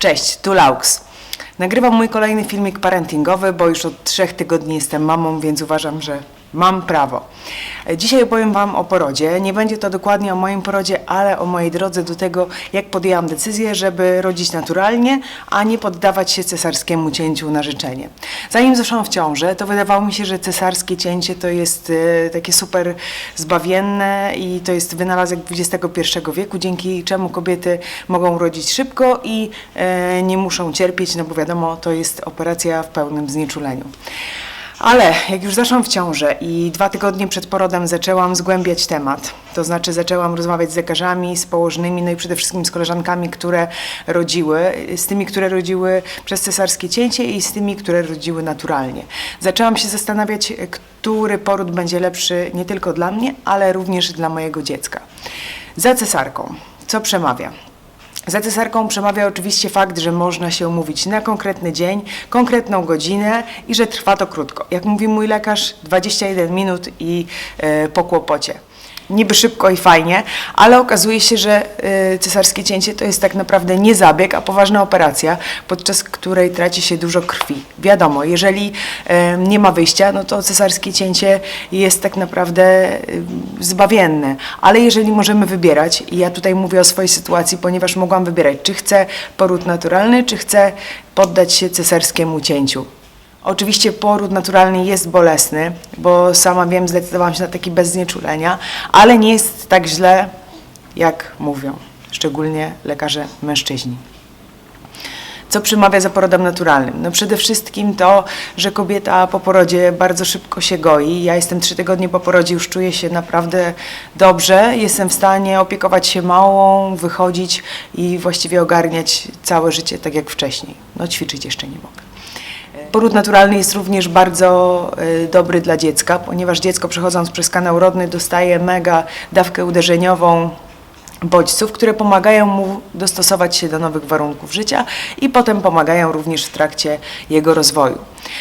Cześć, tu Laux. Nagrywam mój kolejny filmik parentingowy, bo już od trzech tygodni jestem mamą, więc uważam, że mam prawo. Dzisiaj opowiem Wam o porodzie. Nie będzie to dokładnie o moim porodzie, ale o mojej drodze do tego, jak podjęłam decyzję, żeby rodzić naturalnie, a nie poddawać się cesarskiemu cięciu na życzenie. Zanim zaszłam w ciążę, to wydawało mi się, że cesarskie cięcie to jest e, takie super zbawienne i to jest wynalazek XXI wieku, dzięki czemu kobiety mogą rodzić szybko i e, nie muszą cierpieć, no bo wiadomo, to jest operacja w pełnym znieczuleniu. Ale jak już zaszłam w ciążę i dwa tygodnie przed porodem zaczęłam zgłębiać temat, to znaczy zaczęłam rozmawiać z lekarzami, z położnymi, no i przede wszystkim z koleżankami, które rodziły, z tymi, które rodziły przez cesarskie cięcie i z tymi, które rodziły naturalnie. Zaczęłam się zastanawiać, który poród będzie lepszy nie tylko dla mnie, ale również dla mojego dziecka. Za cesarką. Co przemawia? Za cesarką przemawia oczywiście fakt, że można się umówić na konkretny dzień, konkretną godzinę i że trwa to krótko. Jak mówi mój lekarz, 21 minut i e, po kłopocie. Niby szybko i fajnie, ale okazuje się, że e, cesarskie cięcie to jest tak naprawdę nie zabieg, a poważna operacja, podczas której traci się dużo krwi. Wiadomo, jeżeli e, nie ma wyjścia, no to cesarskie cięcie jest tak naprawdę e, zbawienne. Ale jeżeli możemy wybierać, i ja tutaj mówię o swojej sytuacji, ponieważ mogłam wybierać, czy chcę poród naturalny, czy chcę poddać się cesarskiemu cięciu. Oczywiście poród naturalny jest bolesny, bo sama wiem, zdecydowałam się na taki bez znieczulenia, ale nie jest tak źle, jak mówią, szczególnie lekarze mężczyźni. Co przemawia za porodem naturalnym? No przede wszystkim to, że kobieta po porodzie bardzo szybko się goi. Ja jestem trzy tygodnie po porodzie, już czuję się naprawdę dobrze. Jestem w stanie opiekować się małą, wychodzić i właściwie ogarniać całe życie tak jak wcześniej. No ćwiczyć jeszcze nie mogę. Poród naturalny jest również bardzo y, dobry dla dziecka, ponieważ dziecko przechodząc przez kanał rodny dostaje mega dawkę uderzeniową bodźców, które pomagają mu dostosować się do nowych warunków życia i potem pomagają również w trakcie jego rozwoju.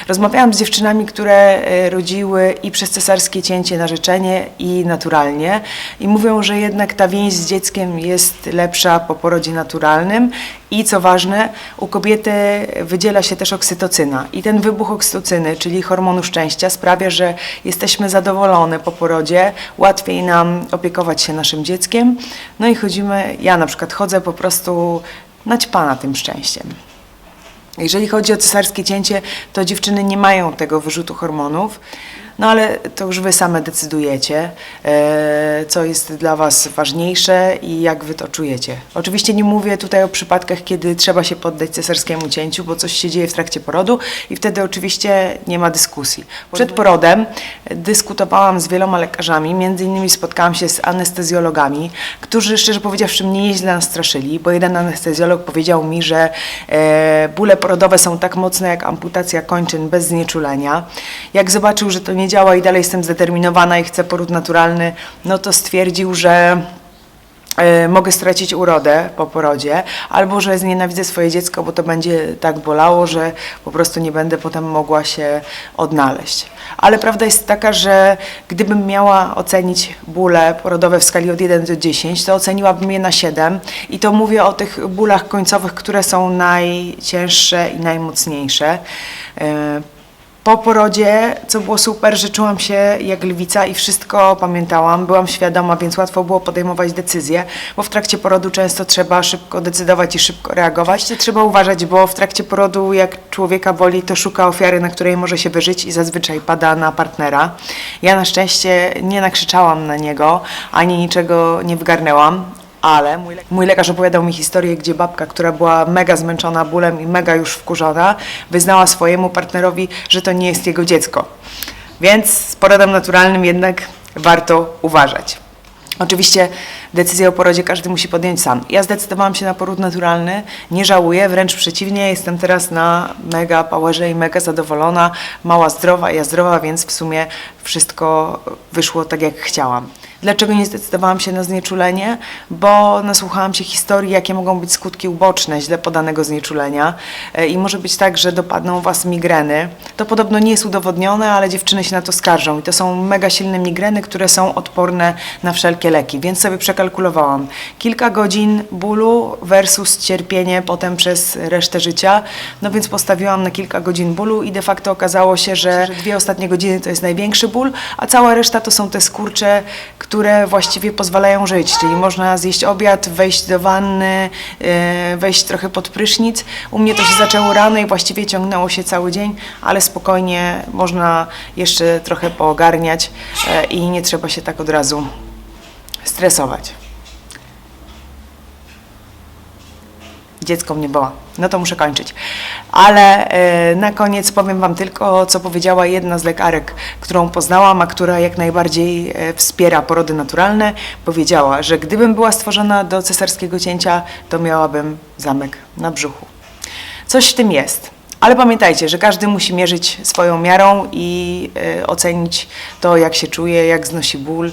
Rozmawiałam z dziewczynami, które y, rodziły i przez cesarskie cięcie na życzenie i naturalnie i mówią, że jednak ta więź z dzieckiem jest lepsza po porodzie naturalnym i co ważne, u kobiety wydziela się też oksytocyna i ten wybuch oksytocyny, czyli hormonu szczęścia sprawia, że jesteśmy zadowolone po porodzie, łatwiej nam opiekować się naszym dzieckiem. No i chodzimy, ja na przykład chodzę po prostu naćpana tym szczęściem. Jeżeli chodzi o cesarskie cięcie, to dziewczyny nie mają tego wyrzutu hormonów, no ale to już Wy same decydujecie, e, co jest dla Was ważniejsze i jak Wy to czujecie. Oczywiście nie mówię tutaj o przypadkach, kiedy trzeba się poddać cesarskiemu cięciu, bo coś się dzieje w trakcie porodu i wtedy oczywiście nie ma dyskusji. Przed porodem dyskutowałam z wieloma lekarzami, między innymi spotkałam się z anestezjologami, którzy szczerze powiedziawszy mnie nieźle nastraszyli, bo jeden anestezjolog powiedział mi, że e, bóle porodowe są tak mocne jak amputacja kończyn bez znieczulenia. Jak zobaczył, że to nie działa i dalej jestem zdeterminowana i chcę poród naturalny, no to stwierdził, że e, mogę stracić urodę po porodzie, albo że znienawidzę swoje dziecko, bo to będzie tak bolało, że po prostu nie będę potem mogła się odnaleźć. Ale prawda jest taka, że gdybym miała ocenić bóle porodowe w skali od 1 do 10, to oceniłabym je na 7 i to mówię o tych bólach końcowych, które są najcięższe i najmocniejsze. Po porodzie, co było super, że czułam się jak lwica i wszystko pamiętałam, byłam świadoma, więc łatwo było podejmować decyzje, bo w trakcie porodu często trzeba szybko decydować i szybko reagować. Trzeba uważać, bo w trakcie porodu jak człowieka boli, to szuka ofiary, na której może się wyżyć i zazwyczaj pada na partnera. Ja na szczęście nie nakrzyczałam na niego, ani niczego nie wgarnęłam. Ale mój, le- mój lekarz opowiadał mi historię, gdzie babka, która była mega zmęczona bólem i mega już wkurzona, wyznała swojemu partnerowi, że to nie jest jego dziecko. Więc z porodem naturalnym jednak warto uważać. Oczywiście decyzję o porodzie każdy musi podjąć sam. Ja zdecydowałam się na poród naturalny, nie żałuję, wręcz przeciwnie, jestem teraz na mega powerze i mega zadowolona, mała zdrowa, ja zdrowa, więc w sumie wszystko wyszło tak jak chciałam. Dlaczego nie zdecydowałam się na znieczulenie? Bo nasłuchałam się historii, jakie mogą być skutki uboczne źle podanego znieczulenia. E, I może być tak, że dopadną Was migreny. To podobno nie jest udowodnione, ale dziewczyny się na to skarżą. I to są mega silne migreny, które są odporne na wszelkie leki. Więc sobie przekalkulowałam. Kilka godzin bólu versus cierpienie potem przez resztę życia. No więc postawiłam na kilka godzin bólu i de facto okazało się, że dwie ostatnie godziny to jest największy ból, a cała reszta to są te skurcze, które właściwie pozwalają żyć. Czyli można zjeść obiad, wejść do wanny, e, wejść trochę pod prysznic. U mnie to się zaczęło rano i właściwie ciągnęło się cały dzień, ale spokojnie można jeszcze trochę poogarniać e, i nie trzeba się tak od razu stresować. Dziecko mnie woła. No to muszę kończyć. Ale e, na koniec powiem Wam tylko, co powiedziała jedna z lekarek, którą poznałam, a która jak najbardziej e, wspiera porody naturalne. Powiedziała, że gdybym była stworzona do cesarskiego cięcia, to miałabym zamek na brzuchu. Coś w tym jest. Ale pamiętajcie, że każdy musi mierzyć swoją miarą i e, ocenić to, jak się czuje, jak znosi ból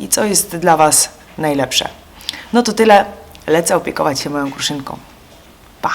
i co jest dla Was najlepsze. No to tyle lecę opiekować się moją kruszynką. Pa!